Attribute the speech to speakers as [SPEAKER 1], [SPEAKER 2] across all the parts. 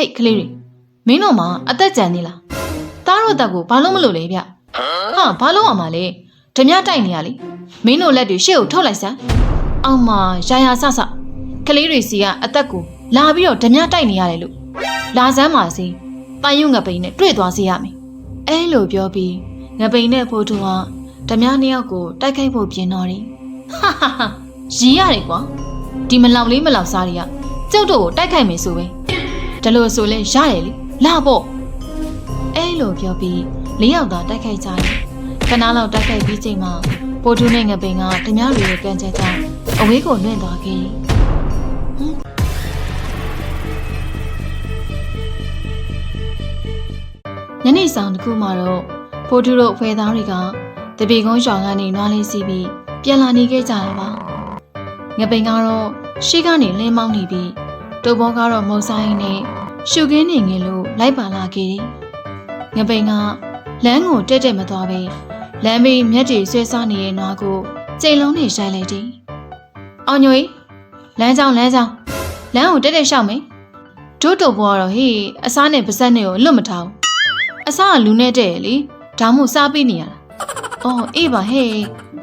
[SPEAKER 1] ဟိတ်ကလေးတွေမင်းတို့မှအသက်ကြံနေလားတားတို့တက်ကိုဘာလို့မလို့လဲဗျဟာဘာလို့အောင်မလဲဓမြတိုက်နေရလေမင်းတို့လက်တွေရှေ့ကိုထုတ်လိုက်စမ်းအောင်မရာရာဆဆကလေးတွေစီကအသက်ကိုလာပြီးတော့ဓမြတိုက်နေရတယ်လို့လာစမ်းပါစေပန်းယုံငပိန်နဲ့တွေ့သွားစေရမယ်အဲလိုပြောပြီးငပိန်နဲ့ဖိုးတူဟာဓမြနှစ်ယောက်ကိုတိုက်ခိုက်ဖို့ပြင်တော်တယ်ဟာဟာဟာရီးရတယ်ကွာဒီမလောက်လေးမလောက်စားတွေကကျုပ်တို့ကိုတိုက်ခိုက်မယ်ဆိုပဲ ဒါလို့ဆိုလဲရတယ်လေလာပေါ့အဲလိုပြောပြီးလေးယောက်သာတိုက်ခိုက်ကြတယ်ခဏလောက်တိုက်ခိုက်ပြီးချိန်မှာဖိုးတူနဲ့ငပိန်ကဓမြတွေရဲ့ကံကြက်ကြောင့်အဝေးကိုလွင့်သွားခဲ့တယ်ညနေဆောင်တစ်ခုမှတော့ဖိုးထူးတို့အဖွဲသားတွေကတပေကုန်းရွာကနေနွားလေးစီးပြီးပြန်လာနေခဲ့ကြတာပါငပိန်ကတော့ရှေ့ကနေလင်းမောင်းနေပြီး တုပ်ဘောကတော့မုံဆိုင်နဲ့ရှုခင်းနေငင်လို့လိုက်ပါလာခဲ့တယ်ငပိန်ကလမ်းကိုတက်တက်မသွားပဲလမ်းမေးမျက်တွေဆွဲစားနေတဲ့နွားကိုကြိမ်လုံးနဲ့ရိုက်လိုက်တယ်အောင်ညွေလမ်းကြောင်းလမ်းကြောင်းလမ်းကိုတက်တက်ရှောက်မယ်တို့တုပ်ဘောကတော့ဟေးအစားနဲ့ပါဇက်နဲ့ကိုလွတ်မထားဘူးအစားကလူနဲ့တဲ့လေဒါမှမဟုတ်စားပေးနေရတာ။အော်အေးပါဟဲ့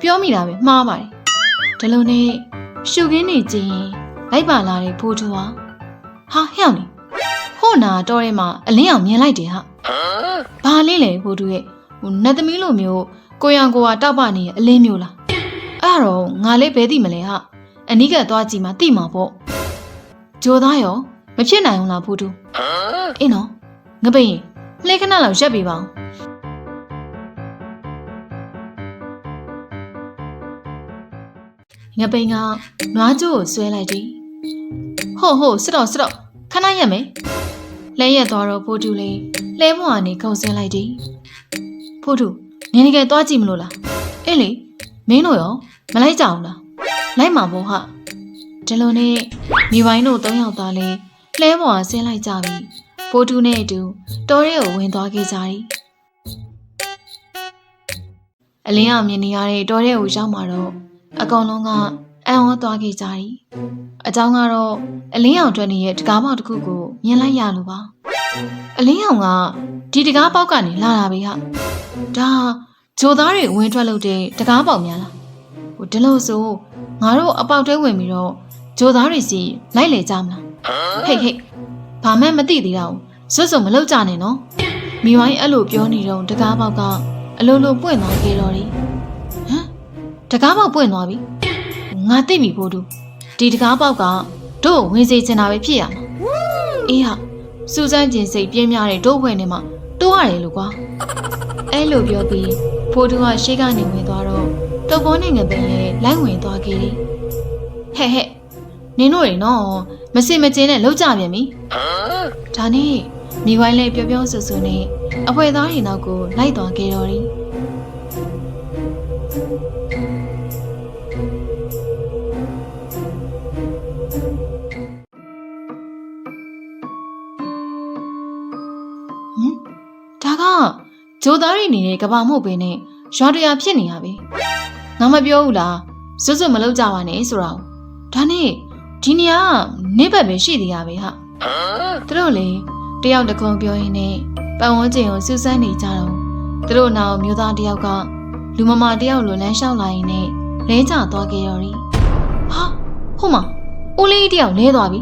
[SPEAKER 1] ပြောမိတာပဲမှားပါတယ်။ဒီလိုနဲ့ရှုခင်းနေခြင်းလိုက်ပါလာတဲ့ဖိုးထွား ဟာဟဲ့အောင်နေဟိုနာတော့ထဲမှာအလင်းအောင်မြင်လိုက်တယ်ဟာ။ဘာလေးလဲဖိုးထွရဲ့ဟိုနတ်သမီးလိုမျိုးကိုရံကိုကတောက်ပနေရဲ့အလင်းမျိုးလား။အဲ့ဒါတော့ငါလေးဘယ်သိမလဲဟာ။အနီးကသွားကြည့်မှသိမှာပေါ့။ဂျိုသားရောမဖြစ်နိုင်ဘူးလားဖိုးထွ။အင်းနော်ငပိန်လှဲခဏလောက်ရက်ပေးပါအောင်ငပိန်ကနွားကျိုးကိုဆွဲလိုက်သည် ဟုတ်ဟုတ်စစ်တော့စစ်တော့ခဏရက်မယ်လဲရက်သွားတော့ဖိုးတူလေးလဲဘွားကနေခုံဆင်းလိုက်သည်ဖိုးတူနင်းတကယ်သွားကြည့်မလို့လားအေးလေမင်းတို့ရောမလိုက်ကြအောင်လားလိုက်မှာပေါ့ဟာဒီလိုနဲ့မိဝိုင်းတို့၃ယောက်သားလေးလဲဘွားဆင်းလိုက်ကြပြီဖိုးတူနဲ့အတူတောထဲကိုဝင်သွားခဲ့ကြသည်အလင်းအောင်မြင်နေရတဲ့တောထဲကိုရောက်มาတော့အကောင်လုံးက အံ့ဩသွားခဲ့ကြသည်။အကြောင်းကတော့အလင်းအောင်ထွက်နေတဲ့တကားပေါက်တစ်ခုကိုမြင်လိုက်ရလို့ပါ။အလင်းအောင်ကဒီတကားပေါက်ကနေလာတာပဲဟာ။ဒါဂျိုသားတွေဝင်ထွက်လို့တဲ့တကားပေါက်များလား။ဟိုဒီလိုဆိုငါတို့အပေါက်တွဲဝင်ပြီးတော့ဂျိုသားတွေစီလိုက်လေကြမလား။ဟေ့ဟေ့ဘာမှမသိသေးတာ။စွတ်စုံမလောက်ကြနဲ့နော်။မိဝိုင်းအဲ့လိုပြောနေတော့တကားပေါက်ကအလိုလိုပွင့်သွားခဲ့တော့တယ်။ဟမ်တကားပေါက်ပွင့်သွားပြီ။ ငါသိပြီဖိုးတူဒီတကားပေါက်ကတို့ဝင်စေချင်တာပဲဖြစ်ရမှာအေးဟာစူးစမ်းကျင်စိတ်ပြင်းများတဲ့တို့ဘွယ်နဲ့မှတိုးရတယ်လို့ကွာအဲ့လိုပြောပြီးဖိုးတူကရှေ့ကနေဝင်သွားတော့တုပ်ပေါ်နဲ့ငပင်လည်းလိုက်ဝင်သွားခဲ့တယ်ဟဲ့ဟဲ့နင်တို့တွေနော်မစင်မကျင်းနဲ့လောက်ကြပြန်ပြီဒါနဲ့မိဝိုင်းလေးပျော်ပျော်ဆူဆူနဲ့အဖွဲသားရင်နောက်ကိုလိုက်သွားခဲ့တော်သည် ဂျိုသားရီနေတဲ့ကဘာမဟုတ်ပဲနဲ့ရွာတရာဖြစ်နေရပဲငါမပြောဘူးလားစွတ်စွတ်မလုပ်ကြပါနဲ့ဆိုတော့ဒါနဲ့ဒီနေရာကနေဘက်ပဲရှိသေးရပဲဟာသူတို့လေတယောက်တကုံပြောရင်းနဲ့ပတ်ဝန်းကျင်ကိုစူးစမ်းနေကြတော့သူတို့နောက်မျိုးသားတယောက်ကလူမမာတယောက်လိုလမ်းလျှောက်လာရင်းနဲ့လဲကျသွားခဲ့ရော်ရီဟာဟုတ်မဦးလေးတယောက်လဲသွားပြီ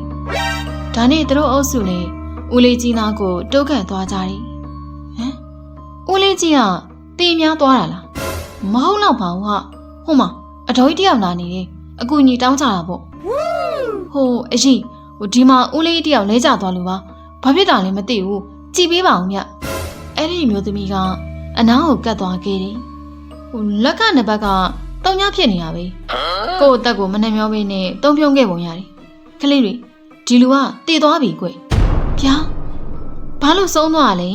[SPEAKER 1] ဒါနဲ့သူတို့အုပ်စုလေဦးလေးကြီးနာကိုတိုးခန့်သွားကြတယ်ဟမ် ဦးလေးကြီးကတေးများသွားတာလားမဟုတ်တော့ပါဘူးဟာဟုတ်မအတော်ကြီးတယောက်လာနေတယ်အကူကြီးတောင်းကြတာပေါ့ဟိုအကြီးဟိုဒီမှာဦးလေးတယောက်လဲကျသွားလို့ပါဘာဖြစ်တာလဲမသိဘူးကြည်ပေးပါအောင်မြအဲ့ဒီမျိုးသမီးကအနားကိုကတ်သွားခဲ့တယ်ဟိုလက်ကနှစ်ဘက်ကတောင်ညဖြစ်နေတာပဲကိုယ့်အသက်ကိုမနှမျောပေးနဲ့တုံးပြုံးခဲ့ပုံရတယ်ကလေးတွေဒီလူကတည်သွားပြီကွဗျာဘာလို့ဆုံးသွားရလဲ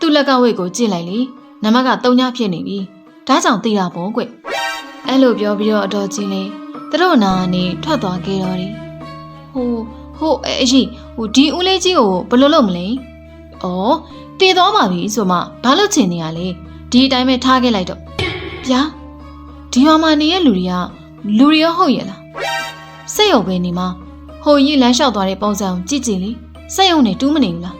[SPEAKER 1] သူ့လက်ကဝိတ်ကိုကြည့်လိုက်လေနမကတုံညဖြစ်နေပြီဒါကြောင့်တည်တာပေါ့ကွအဲ့လိုပြောပြီးတော့အတော်ကြီးလေးသူတို့နာကနေထွက်သွားခဲ့တော့တယ်ဟိုဟိုအကြီးဟိုဒီဦးလေးကြီးကိုဘယ်လိုလုပ်မလဲ။အော်တည်သွားပါပြီဆိုမှဘာလို့ချင်နေရလဲ။ဒီအတိုင်းပဲထားခဲ့လိုက်တော့။ဗျာဒီရွာမှာနေတဲ့လူတွေကလူတွေရောဟုတ်ရဲ့လား။စိတ်ရောပဲနေမှာဟိုကြီးလမ်းလျှောက်သွားတဲ့ပုံစံကိုကြည့်ကြည့်လေစက်ရုံနဲ့တူးမနေဘူးလား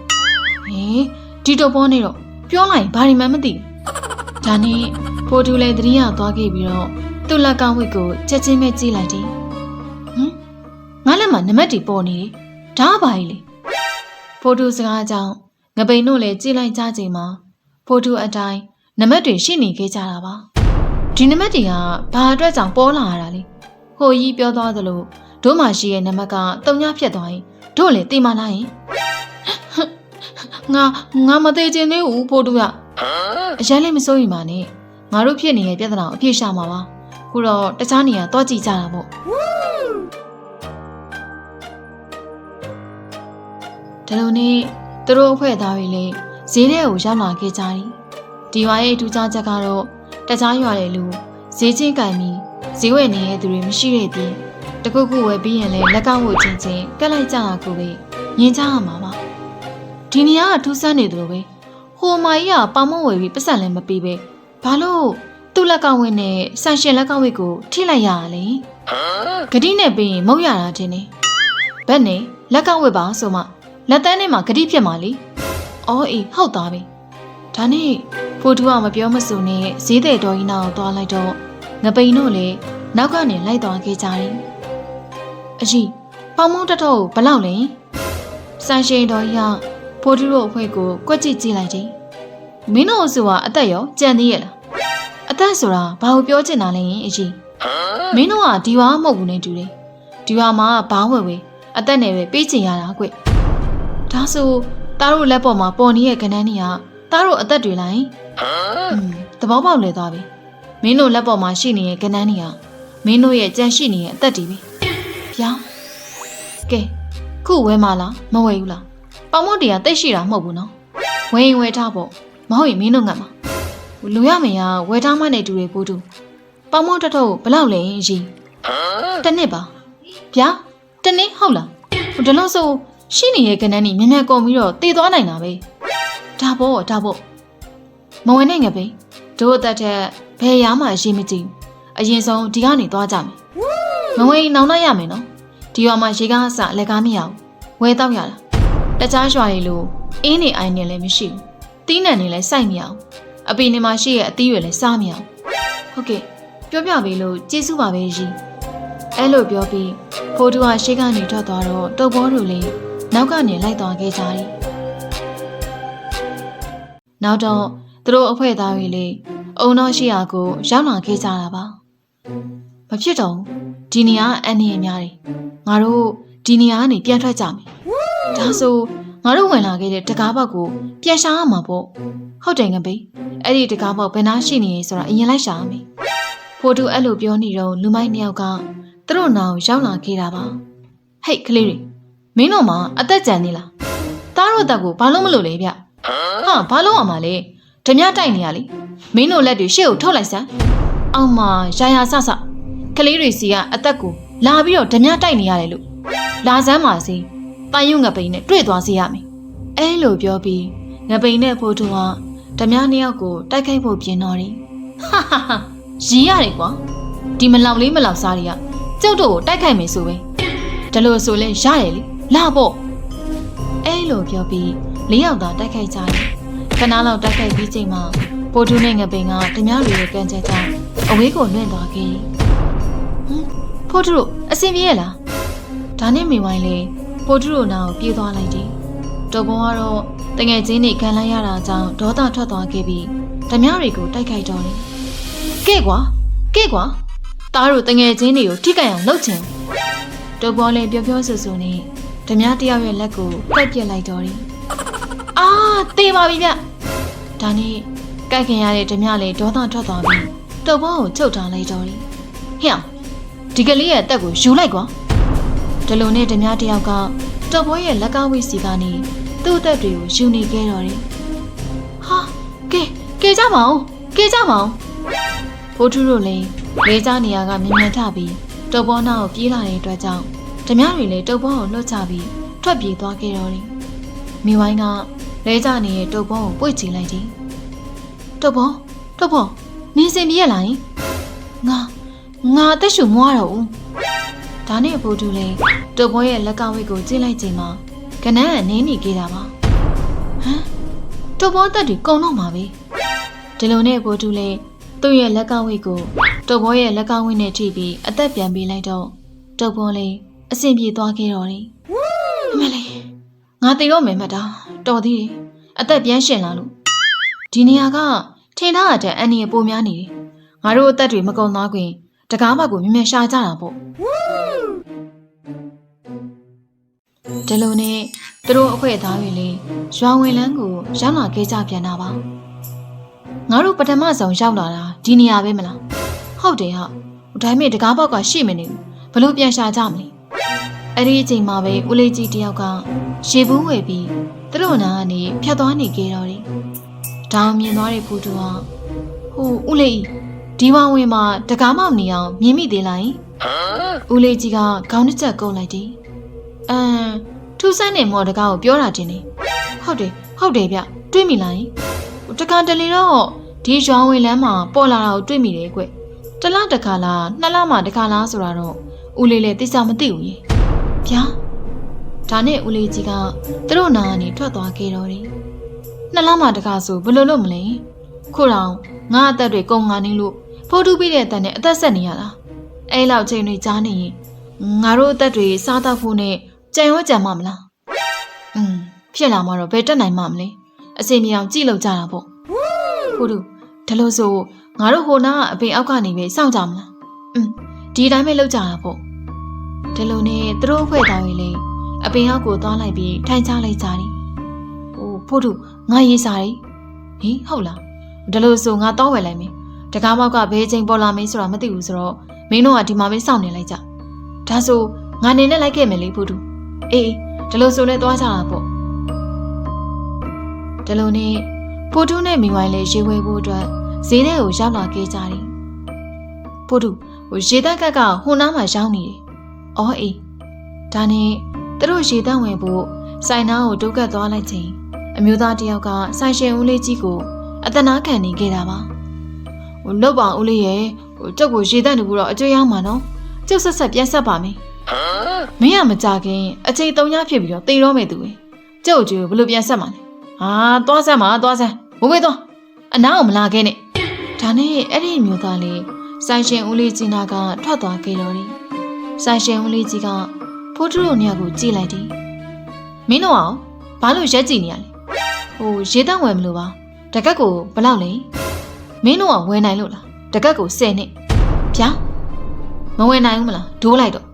[SPEAKER 1] ဟေး ဒီတော့ပေါ်နေတော့ပြောလိုက်ရင်ဘာဒီမှမသိဘူးဒါနဲ့ဖိုတူလည်းတတိယသွားခဲ့ပြီးတော့သူ့လက်ကဝိတ်ကိုချက်ချင်းပဲကြည့်လိုက်တယ်ဟမ်ငါလက်မှာနမက်တီပေါ်နေတယ်ဒါကဘာကြီးလဲဖိုတူစကားကြောင့်ငပိန်တို့လည်းကြည့်လိုက်ကြချိန်မှာဖိုတူအတိုင်းနမက်တွေရှိနေခဲ့ကြတာပါဒီနမက်တွေကဘာအတွက်ကြောင့်ပေါ်လာရတာလဲဟိုကြီးပြောသွားသလိုတို့မှရှိရဲ့နမက်ကတုံညဖြတ်သွားရင်တို့လည်းတိမလာရင် ငါငါမသေးခြင်းသေးဘူးဖိုတူကအရင်လည်းမစိုးရင်ပါနဲ့ငါတို့ဖြစ်နေတဲ့ပြဿနာကိုအပြည့်ရှာမှာပါခုတော့တခြားနေရာသွားကြည့်ကြတာပေါ့ဒီလိုနဲ့သူတို့အဖွဲ့သားတွေလည်းဈေးထဲကိုရောက်လာခဲ့ကြတယ်ဒီရွာရဲ့အထူးခြားချက်ကတော့တခြားရွာတွေလူဈေးချင်းကင်ပြီးဈေးဝယ်နေတဲ့သူတွေမရှိတဲ့ပြင်တခုခုဝယ်ပြီးရင်လည်းလက်ကဝတ်ချင်းချင်းကက်လိုက်ကြတာကိုပဲမြင်ကြရမှာပါ ဒီနေရာကထူးဆန်းနေသလိုပဲဟိုမာကြီးကပေါင်မဝယ်ပြီးပတ်စံလည်းမပေးပဲဘာလို့သူ့လက်ကဝတ်နဲ့ဆန်ရှင်လက်ကဝတ်ကိုထိလိုက်ရတာလဲဂတိနဲ့ပြီးရင်မုတ်ရတာတင်နေဘက်နဲ့လက်ကဝတ်ပါဆိုမှလက်တန်းထဲမှာဂတိဖြစ်မှာလေအော်အေးဟုတ်သားပဲဒါနဲ့ဖိုတူကမပြောမဆိုနဲ့ဈေးတဲ့တော်ကြီးနာကိုသွားလိုက်တော့ငပိန်တို့လည်းနောက်ကနေလိုက်သွားခဲ့ကြတယ်အကြီးပေါင်မုံတစ်ထုပ်ဘလောက်လဲဆန်ရှင်တော်ကြီးက ဖိုတူတို့အဖွဲကိုကွက်ကြည့်ကြည့်လိုက်တယ်မင်းတို့ဆိုတာအသက်ရောကြံသေးရဲ့လားအသက်ဆိုတာဘာကိုပြောချင်တာလဲအကြီးမင်းတို့ကဒီဝါမဟုတ်ဘူးနဲ့တူတယ်ဒီဝါမှာဘာဝယ်ဝယ်အသက်နဲ့ပဲပေးချင်ရတာကွဒါဆိုတားတို့လက်ပေါ်မှာပေါ်နေတဲ့ကဏ္ဍနေကတားတို့အသက်တွေလိုက်อืมသဘောပေါက်လဲသွားပြီမင်းတို့လက်ပေါ်မှာရှိနေတဲ့ကဏ္ဍနေကမင်းတို့ရဲ့ကြံရှိနေတဲ့အသက်တွေပဲဗျာကဲခုဝဲမလားမဝဲဘူးလား ပေါင်မုတ်တရားတိတ်ရှိတာမဟုတ်ဘူးနော်ဝဲရင်ဝဲထားပေါ့မဟုတ်ရင်မင်းတို့ငတ်မှာလူရမင်ကဝဲထားမနဲ့တူတွေပို့တူပေါင်မုတ်တစ်ထုပ်ဘယ်လောက်လဲရီတစ်နှစ်ပါဗျာတစ်နှစ်ဟုတ်လားဟိုဒီလိုဆိုရှိနေတဲ့ကဏ္ဍนี่မြင်မြန်ကုန်ပြီးတော့တည်သွားနိုင်တာပဲဒါပေါ့ဒါပေါ့မဝင်နဲ့ငပဲတို့အသက်ထက်ဘယ်ရားမှအရေးမကြည့်ဘူးအရင်ဆုံးဒီကနေသွားကြမယ်မဝင်နောင်လိုက်ရမယ်နော်ဒီရွာမှာရေကားအစလက်ကားမရဘူးဝဲတော့ရတာ တခြားရွာတွေလိုအင်းနေအိုင်နေလည်းမရှိဘူးတီးနှံနေလည်းစိုက်မရအောင်အပင်နေမှာရှိရဲ့အသီးတွေလည်းစားမရအောင်ဟုတ်ကဲ့ပြောပြပေးလို့ကျေးဇူးပါပဲကြီးအဲ့လိုပြောပြီးဖိုးတူကရှေ့ကနေထွက်သွားတော့တုပ်ဘောတို့လည်းနောက်ကနေလိုက်သွားခဲ့ကြတယ်နောက်တော့သူတို့အဖွဲ့သားတွေလည်းအုံတော်ရှိရာကိုရောက်လာခဲ့ကြတာပါမဖြစ်တော့ဒီနေရာအန်နေရများတယ်ငါတို့ဒီနေရာကနေပြန်ထွက်ကြမယ် ဒါဆိုငါတို့ဝင်လာခဲ့တဲ့တကားပေါက်ကိုပြန်ရှာရမှာပေါ့ဟုတ်တယ်ငပိအဲ့ဒီတကားပေါက်ဘယ်နာရှိနေလဲဆိုတာအရင်လိုက်ရှာရမယ်ဖိုတူအဲ့လိုပြောနေတော့လူမိုက်နှစ်ယောက်ကသူတို့နာကိုရောက်လာခဲ့တာပါဟိတ်ကလေးတွေမင်းတို့မှအသက်ကြံနေလားသားတို့တက်ကိုဘာလို့မလုပ်လဲဗျဟာဘာလို့အောင်မလဲဓမြတိုက်နေရလေမင်းတို့လက်တွေရှေ့ကိုထုတ်လိုက်စမ်းအောင်မရာရာဆဆကလေးတွေစီကအသက်ကိုလာပြီးတော့ဓမြတိုက်နေရတယ်လို့လာစမ်းပါစေ ပန်းယုံငပိန်နဲ့တွေ့သွားစေရမယ်အဲလိုပြောပြီးငပိန်နဲ့ဖိုးတူဟာဓမြနှစ်ယောက်ကိုတိုက်ခိုက်ဖို့ပြင်တော်တယ်ဟာဟာဟာရီးရတယ်ကွာဒီမလောက်လေးမလောက်စားတွေကကျုပ်တို့ကိုတိုက်ခိုက်မယ်ဆိုပဲဒါလို့ဆိုလဲရတယ်လေလာပေါ့အဲလိုပြောပြီးလေးယောက်သာတိုက်ခိုက်ကြတယ်ခဏလောက်တိုက်ခိုက်ပြီးချိန်မှာပိုတူနဲ့ငပိန်ကဓမြတွေရဲ့ကံကြက်ကြောင့်အဝေးကိုလွင့်သွားခဲ့ဟမ်ဖိုးတူအဆင်ပြေရဲ့လားဒါနဲ့မိဝိုင်းလေ ဖိုးတူတို့နာကိုပြေးသွားလိုက်တယ်တော်ဘုံကတော့တငယ်ချင်းတွေခံလိုက်ရတာကြောင့်ဒေါသထွက်သွားခဲ့ပြီးဓမြတွေကိုတိုက်ခိုက်တော့တယ်ကဲကွာကဲကွာသားတို့တငယ်ချင်းတွေကိုထိကြိုက်အောင်လုပ်ချင်တော်ဘောလည်းပြောပြောဆိုဆိုနဲ့ဓမြတယောက်ရဲ့လက်ကိုပိတ်ပစ်လိုက်တော့တယ်အာတေးပါပြီဗျဒါနဲ့ကြိုက်ခင်ရတဲ့ဓမြလည်းဒေါသထွက်သွားပြီးတော်ဘောကိုချုပ်ထားလိုက်တော့တယ်ဟဲ့ဒီကလေးရဲ့အသက်ကိုယူလိုက်ကွာ ဒီလိုနဲ့ဓမြတယောက်ကတော်ဘောရဲ့လက်ကားဝိစီကနေသူ့အသက်တွေကိုယူနေခဲ့တော့တယ်ဟာကဲကဲကြပါဦးကဲကြပါဦးဖိုးထူးတို့လည်းလေးစားနေရကမြင်မြင်ထပြီးတုပ်ဘောနာကိုပြေးလာတဲ့အတွက်ကြောင့်ဓမြတွေလည်းတုပ်ဘောကိုလွတ်ချပြီးထွက်ပြေးသွားခဲ့တော့တယ်မိဝိုင်းကလဲကြနေတဲ့တုပ်ဘောကိုပွေ့ချလိုက်တယ်တုပ်ဘောတုပ်ဘောနင်းစင်ပြေးရလားငါငါအသက်ရှူမွားတော့ဦး ဒါနဲ့အဖိုးတူလည်းတုပ်ဘောရဲ့လက်ကဝိတ်ကိုကြည့်လိုက်ချိန်မှာကနန်းကနေနေခဲ့တာပါဟမ်တော့ဘောတက်တွေကုံတော့မှာပဲဒီလိုနဲ့ကိုတူလည်းသူ့ရဲ့လက်ကဝိတ်ကိုတုတ်ဘောရဲ့လက်ကဝိတ်နဲ့ထိပြီးအသက်ပြန်ပေးလိုက်တော့တုတ်ဘောလည်းအဆင်ပြေသွားခဲ့တော့တယ်အမလေးငါတည်တော့မယ်မှတ်တာတော်သေးတယ်အသက်ပြန်ရှင်လာလို့ဒီနေရာကထင်ထားတဲ့အန်ဒီပိုများနေတယ်ငါတို့အသက်တွေမကုံသွားခွင့်တကားဘက်ကိုမြင်မြင်ရှာကြတာပေါ့ ဒီလိုနဲ့သူတို့အခွင့်အသားတွေလေရွာဝင်လန်းကိုရောက်လာခဲ့ကြပြန်တာပါငါတို့ပထမဆုံးရောက်လာတာဒီနေရာပဲမလားဟုတ်တယ်ဟာဒါပေမဲ့တကားဘောက်ကရှိမနေဘူးဘလို့ပြန်ရှာကြမလဲအဲ့ဒီအချိန်မှာပဲဦးလေးကြီးတယောက်ကရေဘူးဝယ်ပြီးသူတို့နာကနေဖြတ်သွားနေကြတော့တယ်ဒါအောင်မြင်သွားတဲ့ဖူတူဟာဟိုဦးလေးဒီဝဝင်မှာတကားမောက်နေအောင်မြင်မိသေးလားယင်ဦးလေးကြီးကခေါင်းတစ်ချက်ကုန်းလိုက်တယ် အမ်ထူးဆန်းနေမော်တကားကိုပြောတာတင်နေဟုတ်တယ်ဟုတ်တယ်ဗျတွေးမိလားယင်တကားတလေတော့ဒီရွာဝင်လမ်းမှာပေါ်လာတာကိုတွေးမိတယ်ကွတလားတစ်ခါလားနှစ်လမှတစ်ခါလားဆိုတာတော့ဦးလေးလည်းသိစားမသိဘူးရေဗျာဒါနဲ့ဦးလေးကြီးကသူတို့နာကနေထွက်သွားခဲ့တော့တယ်နှစ်လမှတစ်ခါဆိုဘယ်လိုလုပ်မလဲခုတော့ငါအသက်တွေကုန်ငါနေလို့ဖိုးတူးပြီးတဲ့အသက်နဲ့အသက်ဆက်နေရတာအဲ့လောက်ချိန်တွေကြားနေရင်ငါတို့အသက်တွေစားတော့ဖို့နဲ့ ကြံရောကြံမမလားอืมဖြစ်လာမှတော့ဘယ်တက်နိုင်မှမလဲအစီအမြောင်ကြည့်လို့ကြတာပေါ့ဖိုးတူဒါလို့ဆိုငါတို့ဟိုနာကအပင်အောက်ကနေပဲစောင့်ကြမလားอืมဒီတိုင်းပဲလုပ်ကြတာပေါ့ဒီလိုနဲ့သူတို့အဖွဲ့သားတွေလည်းအပင်အောက်ကိုသွားလိုက်ပြီးထိုင်ချလိုက်ကြတယ်ဟိုဖိုးတူငါရေးစားတယ်ဟင်ဟုတ်လားဒါလို့ဆိုငါတော့ဝယ်လိုက်မယ်တကားမောက်ကဘယ်ချိန်ပေါ်လာမင်းဆိုတာမသိဘူးဆိုတော့မင်းတို့ကဒီမှာပဲစောင့်နေလိုက်ကြဒါဆိုငါနေနဲ့လိုက်ခဲ့မယ်လေဖိုးတူ အေးအေးဒါလို့ဆိုလဲသွားကြတာပေါ့ဒါလို့နဲ့ဖိုးတူနဲ့မိဝိုင်းလည်းရေဝဲဖို့အတွက်ဈေးထဲကိုရောက်လာခဲ့ကြတယ်ဖိုးတူဟိုရေတက်ကက်ကဟိုနားမှာရောက်နေတယ်အော်အေးဒါနဲ့သူတို့ရေတက်ဝင်ဖို့စိုင်နာကိုတိုးကတ်သွားလိုက်ချိန်အမျိုးသားတစ်ယောက်ကဆိုင်ရှင်ဦးလေးကြီးကိုအတနာခံနေခဲ့တာပါဟိုလောက်ပါဦးလေးရဲ့ဟိုကျုပ်ကိုရေတက်နေဘူးတော့အကျွေးရောက်မှာနော်ကျုပ်ဆက်ဆက်ပြန်ဆက်ပါမယ် မင်းကမကြခင်အချိန်၃ညဖြစ်ပြီးတော့တေတော့မယ်သူပဲကျုပ်ကျိုးဘယ်လိုပြန်ဆက်မှာလဲဟာသွားဆက်မှာသွားဆက်ဘိုးဘေးသွားအနားကိုမလာခဲ့နဲ့ဒါနဲ့အဲ့ဒီမျိုးသားလေးဆိုင်ရှင်ဦးလေးကြီးနာကထွက်သွားခဲ့တော့တယ်ဆိုင်ရှင်ဦးလေးကြီးကဖိုးထူတို့ညကိုကြည့်လိုက်တယ်မင်းတို့အောင်ဘာလို့ရက်ကြည့်နေရလဲဟိုရေတန့်ဝယ်မလို့ပါတကက်ကိုဘယ်လောက်လဲမင်းတို့ကဝယ်နိုင်လို့လားတကက်ကို10နှစ်ဗျာမဝယ်နိုင်ဘူးမလားဒိုးလိုက်တော့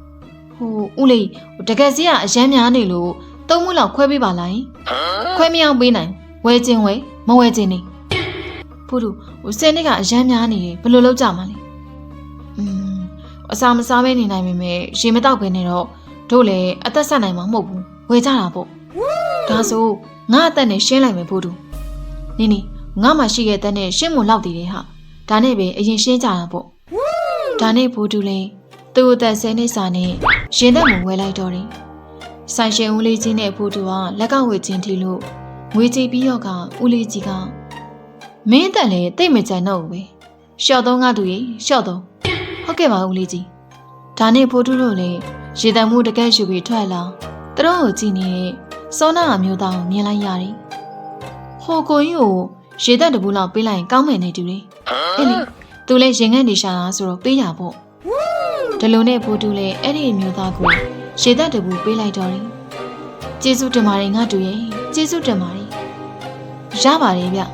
[SPEAKER 1] ဟိုဦးလေးဟိုတကက်စီးကအရမ်းများနေလို့သုံးမှုလောက်ခွဲပေးပါလားယင်ခွဲမအောင်ပေးနိုင်ဝယ်ခြင်းဝယ်မဝယ်ခြင်းနေဖိုးတို့ဟို10နှစ်ကအရမ်းများနေတယ်ဘယ်လိုလုပ်ကြမှာလဲอืมအစာမစားဘဲနေနိုင်ပေမဲ့ရေမတောက်ဘဲနေတော့တို့လည်းအသက်ဆက်နိုင်မှာမဟုတ်ဘူးဝယ်ကြတာပေါ့ဒါဆိုငါအသက်နဲ့ရှင်းလိုက်မယ်ဖိုးတို့နင်းနီငါမှရှိခဲ့တဲ့နဲ့ရှင်းမလောက်တည်တယ်ဟာဒါနဲ့ပဲအရင်ရှင်းကြတာပေါ့ဒါနဲ့ဖိုးတို့လည်း သူ့အသက်ဆယ်နှစ်စာနဲ့ရှင်သက်မှုဝယ်လိုက်တော့တယ်ဆိုင်ရှင်ဦးလေးကြီးနဲ့ဖိုးတို့ကလက်ကဝေချင်းထီလို့ငွေကြည့်ပြီးတော့ကဦးလေးကြီးကမင်းတက်လည်းတိတ်မကြံတော့ဘူးပဲရှော့တော့ငါတို့ရေရှော့တော့ဟုတ်ကဲ့ပါဦးလေးကြီးဒါနဲ့ဖိုးတို့တို့လည်းရေတံမှုတကက်ယူပြီးထွက်လာသူတို့ကိုကြည့်နေတဲ့စောနာအမျိုးသားကိုမြင်လိုက်ရတယ်။ဟိုကိုကြီးကိုရေသက်တပူလောက်ပေးလိုက်ရင်ကောင်းမယ်နေတူတယ်။အေးလေသူလည်းရင်ငတ်နေရှာတာဆိုတော့ပေးရပေါ့။ ဒီလိုနဲ့ဖိုးတူလည်းအဲ့ဒီအမျိုးသားကိုရေသက်တပူပေးလိုက်တော့တယ်။ကျေးဇူးတင်ပါတယ်ငါတူရဲ့ကျေးဇူးတင်ပါတယ်။ရပါတယ်ဗျ။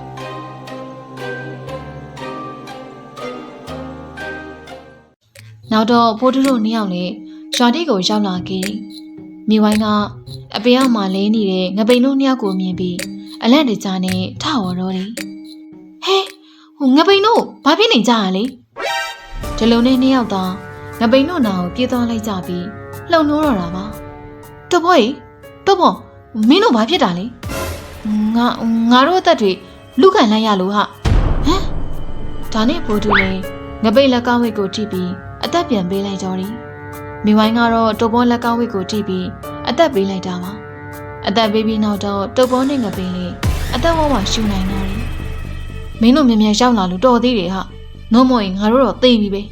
[SPEAKER 1] နောက်တော့ဖိုးတူတို့နှစ်ယောက်လည်းရွာတိကိုရောက်လာခဲ့တယ်။မိဝိုင်းကအပေအောက်မှာလဲနေတဲ့ငပိန်တို့နှစ်ယောက်ကိုမြင်ပြီးအလန့်တကြားနဲ့ထဝေါ်တော့တယ်။ဟဲဟိုငပိန်တို့ဘာဖြစ်နေကြရလဲ။ဒီလိုနဲ့နှစ်ယောက်သား ငပိန်တို့နာကိုပြေးသွားလိုက်ကြပြီးလှုံလို့တော့တာပါ။တဘောကြီးတဘောမင်းတို့ဘာဖြစ်တာလဲ။ငါငါတို့အသက်တွေလူခံလိုက်ရလို့ဟာ။ဟမ်ဒါနဲ့ဘိုးတူလည်းငပိန်လက်ကောင်းဝိတ်ကိုကြည့်ပြီးအသက်ပြန်ပေးလိုက်ကြတယ်။မိဝိုင်းကတော့တုပ်ပေါ်လက်ကောင်းဝိတ်ကိုကြည့်ပြီးအသက်ပေးလိုက်တာပါအသက်ပေးပြီးနောက်တော့တုပ်ပေါ်နဲ့ငပင်းလေးအသက်ဝဝရှူနိုင်တော့တယ်မင်းတို့မြင်မြန်ရောက်လာလို့တော်သေးတယ်ဟာနှုံးမရင်ငါတို့တော့သိပြီပဲ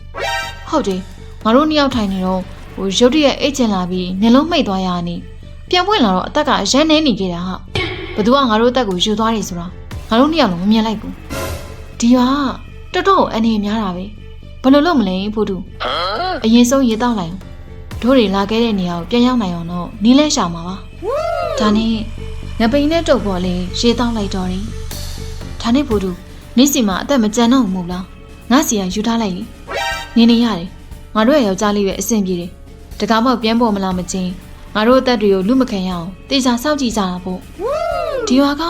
[SPEAKER 1] ဟုတ်တယ် ငါတို့နှစ်ယောက်ထိုင်နေတော့ဟိုရုတ်တရက်အိတ်ချင်လာပြီးမျက်လုံးမှိတ်သွားရနေပြန်ပွင့်လာတော့အသက်ကအရန်နေနေခဲ့တာဟာဘသူကငါတို့အသက်ကိုယူသွားတယ်ဆိုတာငါတို့နှစ်ယောက်လုံးမမြင်လိုက်ဘူးဒီဟာတော်တော်အနေများတာပဲဘယ်လိုလုပ်မလဲဖိုးတူအရင်ဆုံးရေတောက်လိုက်အောင်တို့တွေလာခဲ့တဲ့နေရာကိုပြန်ရောက်နိုင်အောင်တော့နီးလဲရှာမှာပါဒါနဲ့ငပိန်နဲ့တုတ်ပေါ်လေးရေတောက်လိုက်တော့တယ်ဒါနဲ့ဖိုးတူနေ့စီမှာအသက်မကြံတော့ဘူးမို့လားငါစီကယူထားလိုက်လေနေနေရတယ် ငါတို့ရဲ့ယောက်ျားလေးပဲအဆင်ပြေတယ်တကားမောက်ပြန်ပေါ်မလားမချင်းငါတို့အသက်တွေကိုလူမခံရအောင်တေချာစောင့်ကြည့်ကြတာပေါ့ဒီရွာက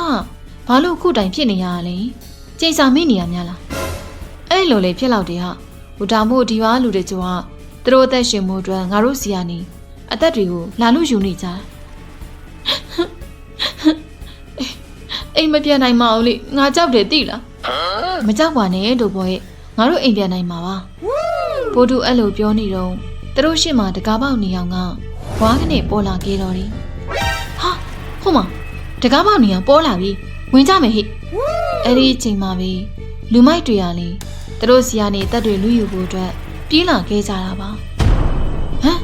[SPEAKER 1] ဘာလို့ခုတိုင်ဖြစ်နေရလဲကျိန်စာမိနေရများလားအဲ့လိုလေဖြစ်တော့တယ်ဟာဟိုဒါမို့ဒီရွာလူတွေကြောကသူတို့အသက်ရှင်မှုအတွက်ငါတို့စီကနေအသက်တွေကိုလာလို့ယူနေကြတာအိမ်မပြန်နိုင်မအောင်လေငါကြောက်တယ်သိလားမကြောက်ပါနဲ့တို့ဘောရဲ့ငါတို့အိမ်ပြန်နိုင်မှာပါ ဘိုးတူအဲ့လိုပြောနေတော့သူတို့ရှေ့မှာတကားပေါက်နေအောင်ကဘွားကနေပေါ်လာခဲ့တော်တယ်ဟာဟိုမှာတကားပေါက်နေအောင်ပေါ်လာပြီဝင်ကြမယ်ဟိအဲ့ဒီအချိန်မှာပဲလူမိုက်တွေကလေသူတို့စီကနေတက်တွေလူယူဖို့အတွက်ပြေးလာခဲ့ကြတာပါဟမ်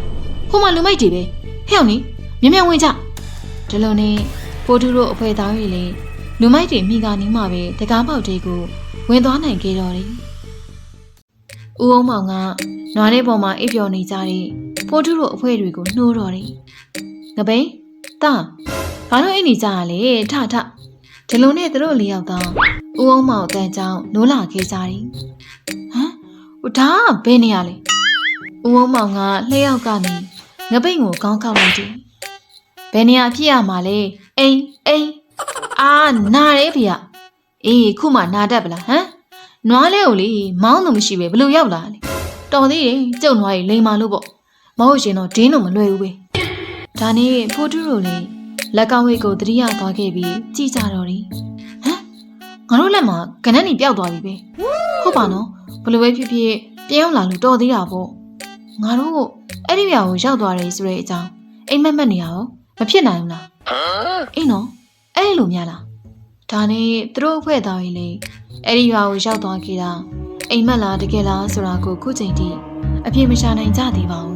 [SPEAKER 1] ဟိုမှာလူမိုက်တွေပဲဟဲ့အောင်နီမြင်မြန်ဝင်ကြဒီလိုနဲ့ဖိုးတူတို့အဖွဲသားတွေလေလူမိုက်တွေမိကနေမှပဲတကားပေါက်တွေကိုဝင်သွားနိုင်ခဲ့တော်တယ် ဦးအောင်မောင်ကနွားလေးပေါ်မှာအိပ်ပျော်နေကြတဲ့ဖိုးတူတို့အဖွဲတွေကိုနှိုးတော်တယ်ငပိန်တာဘာလို့အိပ်နေကြရလဲထထဒီလိုနဲ့သူတို့လေးယောက်တော့ဦးအောင်မောင်အတန်းကြောင့်နိုးလာခဲ့ကြတယ်ဟမ်ဟိုဒါကဘယ်နေရလဲဦးအောင်မောင်ကလှည့်ရောက်ကနေငပိန်ကိုကောင်းကောက်လိုက်တယ်ဘယ်နေရာဖြစ်ရမှာလဲအိမ်အိမ်အာနာရဲဖေအေးခုမှနာတတ်ပလားဟမ် နွားလေးကိုလေမောင်းလို့မရှိပဲဘလို့ရောက်လာလဲတော်သေးတယ်ကျုပ်နွားကြီးလိန်မာလို့ပေါ့မဟုတ်ရှင်တော့ဒင်းတော့မလွယ်ဘူးပဲဒါနဲ့ဖိုးတူတို့လေလက်ကောင်းဝိတ်ကိုတတိယသွားခဲ့ပြီးကြည်ကြတော့တယ်ဟမ်ငါတို့လက်မှာကနန်းနေပျောက်သွားပြီပဲဟုတ်ပါနော်ဘလို့ပဲဖြစ်ဖြစ်ပြန်ရောက်လာလို့တော်သေးတာပေါ့ငါတို့အဲ့ဒီနေရာကိုရောက်သွားတယ်ဆိုတဲ့အကြောင်းအိမ်မက်မက်နေရရောမဖြစ်နိုင်ဘူးလားအေးနော်အဲ့လိုများလားဒါနဲ့သူတို့အဖွဲ့သားကြီးလေ အဲ့ဒီရွာကိုရောက်သွားခဲ့တာအိမ်မက်လားတကယ်လားဆိုတာကိုခုချိန်ထိအပြည့်မရှာနိုင်ကြသေးပါဘူး